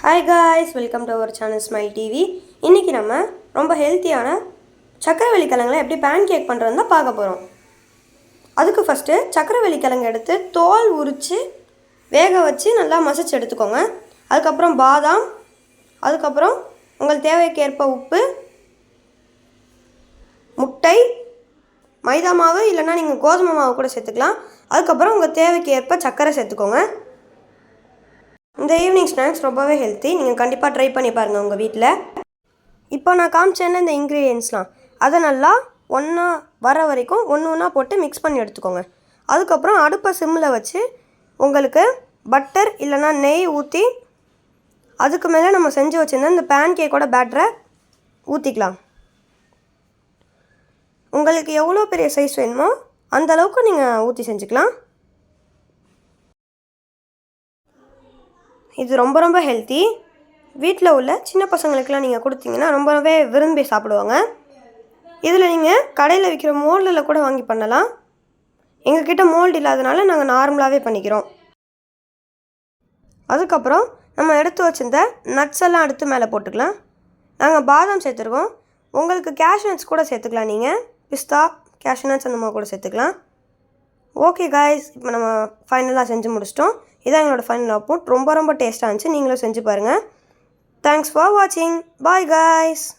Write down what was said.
Hi guys welcome to our channel smile TV இன்றைக்கி நம்ம ரொம்ப ஹெல்த்தியான சக்கரவெளி கிழங்குல எப்படி பேன் கேக் பண்ணுறதுன்னு தான் பார்க்க போகிறோம் அதுக்கு ஃபஸ்ட்டு சக்கரவெளி கிழங்கு எடுத்து தோல் உரித்து வேக வச்சு நல்லா மசிச்சு எடுத்துக்கோங்க. அதுக்கப்புறம் பாதாம் அதுக்கப்புறம் உங்கள் தேவைக்கேற்ப உப்பு முட்டை மைதா மாவு இல்லைன்னா நீங்கள் கோதுமை மாவு கூட சேர்த்துக்கலாம். அதுக்கப்புறம் உங்கள் தேவைக்கு ஏற்ப சர்க்கரை சேர்த்துக்கோங்க. இந்த ஈவினிங் ஸ்நாக்ஸ் ரொம்பவே ஹெல்த்தி நீங்கள் கண்டிப்பாக ட்ரை பண்ணி பாருங்கள் உங்கள் வீட்டில் இப்போ நான் காமிச்சேன்ல இந்த இன்க்ரீடியன்ஸ்லாம் அதை நல்லா ஒன்றா வர வரைக்கும் ஒன்று ஒன்றா போட்டு மிக்ஸ் பண்ணி எடுத்துக்கோங்க. அதுக்கப்புறம் அடுப்பை சிம்மில் வச்சு உங்களுக்கு பட்டர் இல்லைன்னா நெய் ஊற்றி அதுக்கு மேலே நம்ம செஞ்சு வச்சுருந்த இந்த பேன் கேக்கோட பேட்டரை ஊற்றிக்கலாம் உங்களுக்கு எவ்வளோ பெரிய சைஸ் வேணுமோ அந்த அளவுக்கு நீங்கள் ஊற்றி செஞ்சுக்கலாம். இது ரொம்ப ரொம்ப ஹெல்த்தி வீட்டில் உள்ள சின்ன பசங்களுக்கெல்லாம் நீங்கள் கொடுத்தீங்கன்னா ரொம்பவே விரும்பி சாப்பிடுவாங்க. இதில் நீங்கள் கடையில் விற்கிற மோல்டில் கூட வாங்கி பண்ணலாம். எங்கக்கிட்ட மோல்டு இல்லாதனால நாங்கள் நார்மலாகவே பண்ணிக்கிறோம். அதுக்கப்புறம் நம்ம எடுத்து வச்சிருந்த நட்ஸ் எல்லாம் எடுத்து மேலே போட்டுக்கலாம். நாங்கள் பாதாம் சேர்த்துருக்கோம் உங்களுக்கு கேஷ் நட்ஸ் கூட சேர்த்துக்கலாம் நீங்கள் பிஸ்தா கேஷ் நட்ஸ் அந்த மாதிரி கூட சேர்த்துக்கலாம். ஓகே காய்ஸ் இப்போ நம்ம ஃபைனலாக செஞ்சு முடிச்சிட்டோம். இதான் எங்களோட ஃபைனல் அவுட்புட் ரொம்ப ரொம்ப டேஸ்ட்டாக இருந்துச்சு. நீங்களும் செஞ்சு பாருங்கள் தேங்க்ஸ் ஃபார் வாட்சிங் பாய் காய்ஸ்